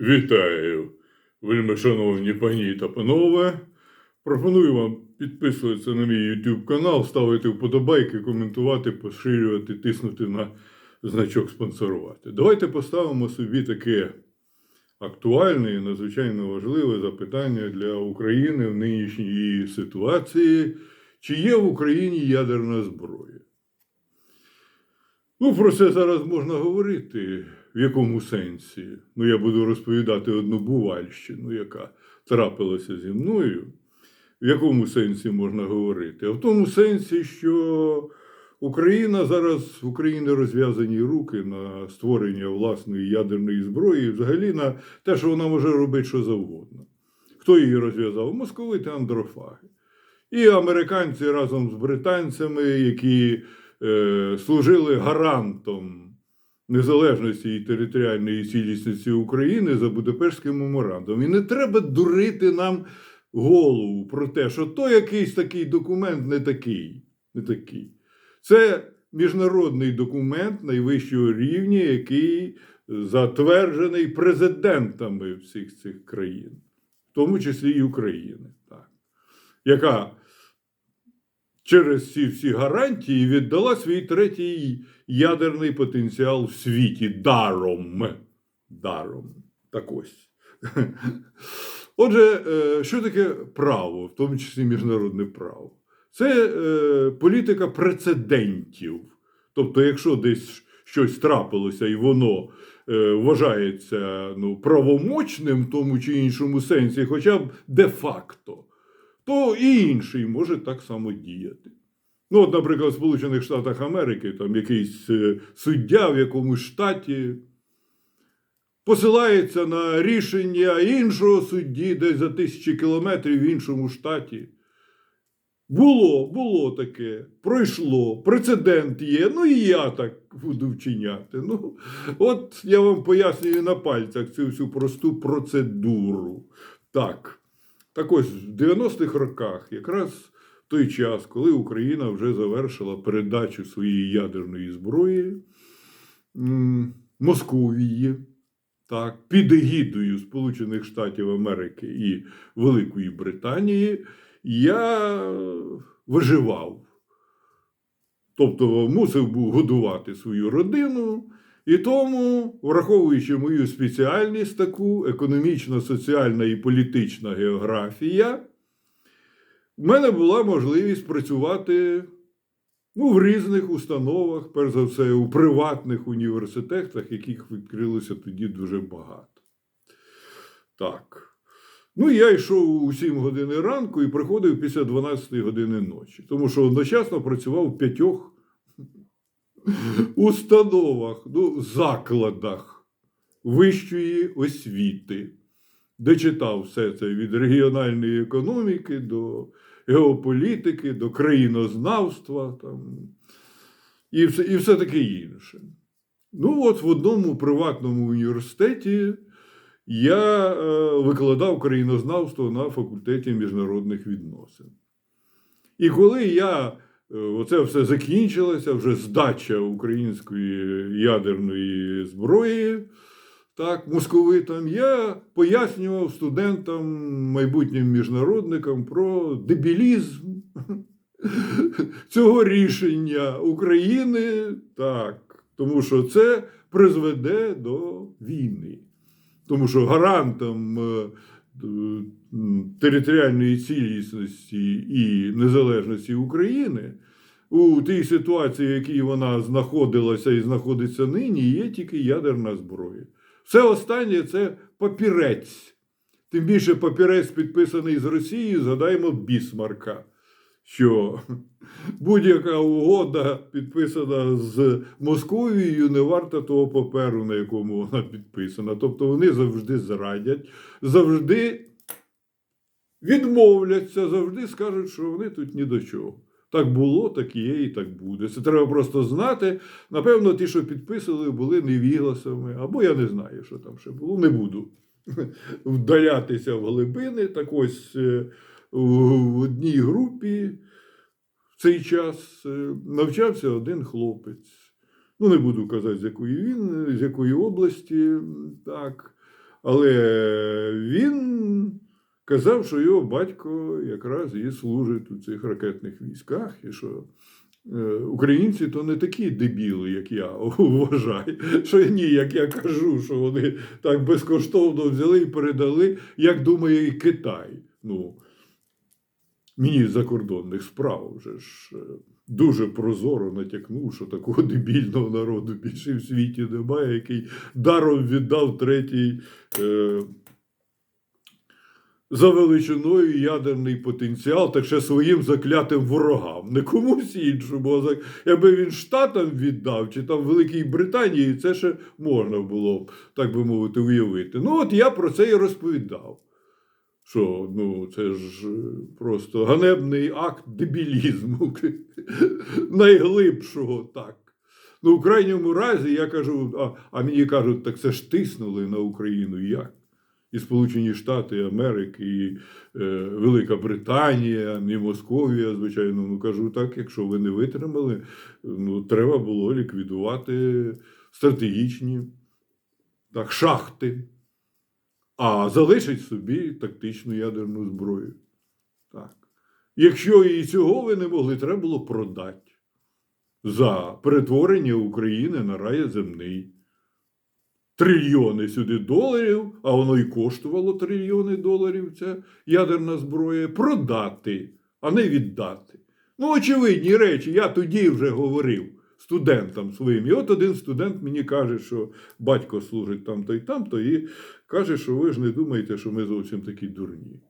Вітаю, вельми шановні пані та панове. Пропоную вам підписуватися на мій YouTube канал, ставити вподобайки, коментувати, поширювати, тиснути на значок спонсорувати. Давайте поставимо собі таке актуальне і надзвичайно важливе запитання для України в нинішній ситуації. Чи є в Україні ядерна зброя? Ну, про це зараз можна говорити. В якому сенсі? Ну, я буду розповідати одну бувальщину, яка трапилася зі мною. В якому сенсі можна говорити? А в тому сенсі, що Україна зараз в Україні розв'язані руки на створення власної ядерної зброї, взагалі на те, що вона може робити що завгодно. Хто її розв'язав? Московити андрофаги. І американці разом з британцями, які е, служили гарантом незалежності і територіальної цілісності України за Будапештським меморандумом. І не треба дурити нам голову про те, що то якийсь такий документ не такий. Не такий. Це міжнародний документ найвищого рівня, який затверджений президентами всіх цих країн, в тому числі і України, так, яка через ці всі гарантії віддала свій третій ядерний потенціал в світі даром. Даром. Так ось. Отже, е, що таке право, в тому числі міжнародне право? Це е, політика прецедентів. Тобто, якщо десь щось трапилося і воно е, вважається ну, правомочним в тому чи іншому сенсі, хоча б де-факто, то і інший може так само діяти. Ну, от, наприклад, в Сполучених Штатах Америки там якийсь е, суддя в якомусь штаті посилається на рішення іншого судді десь за тисячі кілометрів в іншому штаті. Було, було таке, пройшло, прецедент є, ну і я так буду вчиняти. Ну, от я вам пояснюю на пальцях цю всю просту процедуру. Так, так ось в 90-х роках, якраз в той час, коли Україна вже завершила передачу своєї ядерної зброї Московії, так, під егідою Сполучених Штатів Америки і Великої Британії, я виживав. Тобто мусив був годувати свою родину, і тому, враховуючи мою спеціальність таку, економічна, соціальна і політична географія, в мене була можливість працювати ну, в різних установах, перш за все, у приватних університетах, яких відкрилося тоді дуже багато. Так. Ну, я йшов у 7 години ранку і приходив після 12 години ночі, тому що одночасно працював в п'ятьох установах, ну, закладах вищої освіти, де читав все це від регіональної економіки до геополітики, до країнознавства там, і, все, і все таке інше. Ну, от в одному приватному університеті я е, викладав країнознавство на факультеті міжнародних відносин. І коли я оце все закінчилося, вже здача української ядерної зброї, так, московитам, я пояснював студентам, майбутнім міжнародникам про дебілізм цього рішення України, так, тому що це призведе до війни. Тому що гарантом е, територіальної цілісності і незалежності України у тій ситуації, в якій вона знаходилася і знаходиться нині, є тільки ядерна зброя. Все останнє це папірець. Тим більше папірець підписаний з Росією, згадаємо Бісмарка, що будь-яка угода, підписана з Московією, не варта того паперу, на якому вона підписана. Тобто вони завжди зрадять, завжди відмовляться, завжди скажуть, що вони тут ні до чого. Так було, так є, і так буде. Це треба просто знати. Напевно, ті, що підписували, були невігласами, або я не знаю, що там ще було. Не буду вдалятися в глибини. Так ось е, в одній групі в цей час е, навчався один хлопець. Ну, не буду казати, з якої він, з якої області, так. Але він казав, що його батько якраз і служить у цих ракетних військах, і що е, українці то не такі дебіли, як я вважаю. Що ні, як я кажу, що вони так безкоштовно взяли і передали, як думає і Китай. Ну, міністр закордонних справ вже ж е, дуже прозоро натякнув, що такого дебільного народу більше в світі немає, який даром віддав третій е, за величиною ядерний потенціал, так ще своїм заклятим ворогам, не комусь іншому. а Якби він Штатам віддав, чи там Великій Британії, це ще можна було б, так би мовити, уявити. Ну, от я про це і розповідав. Що ну, це ж е, просто ганебний акт дебілізму найглибшого так. Ну, у крайньому разі я кажу, а, а мені кажуть, так це ж тиснули на Україну як? І Сполучені Штати Америки, і е, Велика Британія, і Московія, звичайно. Ну кажу так, якщо ви не витримали, ну треба було ліквідувати стратегічні так, шахти, а залишить собі тактичну ядерну зброю. Так. Якщо і цього ви не могли, треба було продати за перетворення України на рай земний. Трильйони сюди доларів, а воно і коштувало трильйони доларів, ця ядерна зброя, продати, а не віддати. Ну, очевидні речі, я тоді вже говорив студентам своїм. І от один студент мені каже, що батько служить там-то і там-то, і каже, що ви ж не думаєте, що ми зовсім такі дурні.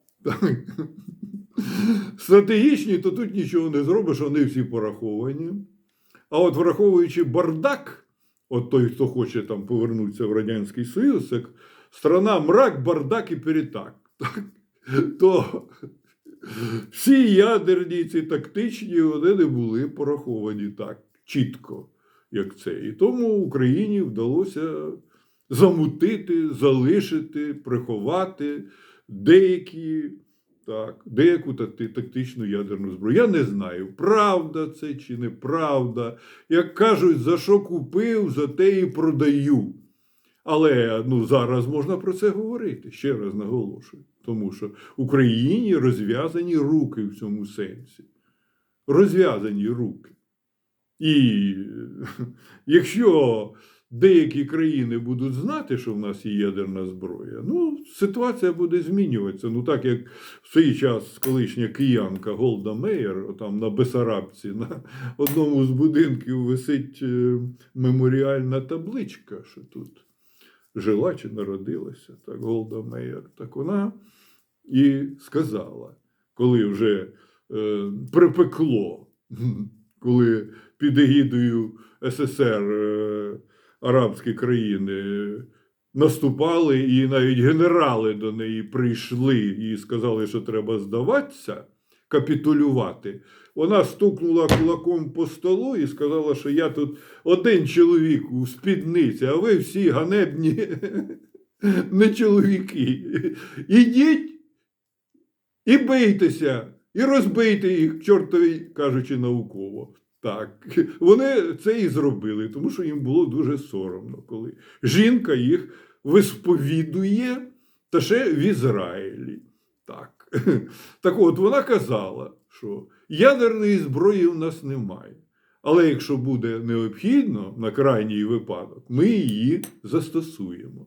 Стратегічні, то тут нічого не зробиш, вони всі пораховані. А от враховуючи бардак, от той, хто хоче там повернутися в Радянський Союз, це страна мрак, бардак і перетак. То всі ядерні ці тактичні, вони не були пораховані так чітко, як це. І тому Україні вдалося замутити, залишити, приховати деякі. Так, деяку тактичну ядерну зброю. Я не знаю, правда це чи неправда. Як кажуть, за що купив, за те і продаю. Але ну, зараз можна про це говорити, ще раз наголошую. Тому що Україні розв'язані руки в цьому сенсі. Розв'язані руки. І якщо деякі країни будуть знати, що в нас є ядерна зброя, ну, ситуація буде змінюватися. Ну, так як в свій час колишня киянка Голда Меєр, там на Бесарабці, на одному з будинків висить е, меморіальна табличка, що тут жила чи народилася, так, Голда Меєр. Так вона і сказала, коли вже е, припекло, коли під егідою СССР е, арабські країни наступали, і навіть генерали до неї прийшли і сказали, що треба здаватися, капітулювати. Вона стукнула кулаком по столу і сказала, що я тут один чоловік у спідниці, а ви всі ганебні не чоловіки. Ідіть і бийтеся, і розбийте їх, чортові кажучи, науково. Так, вони це і зробили, тому що їм було дуже соромно, коли жінка їх висповідує та ще в Ізраїлі. Так. так от вона казала, що ядерної зброї в нас немає. Але якщо буде необхідно на крайній випадок, ми її застосуємо.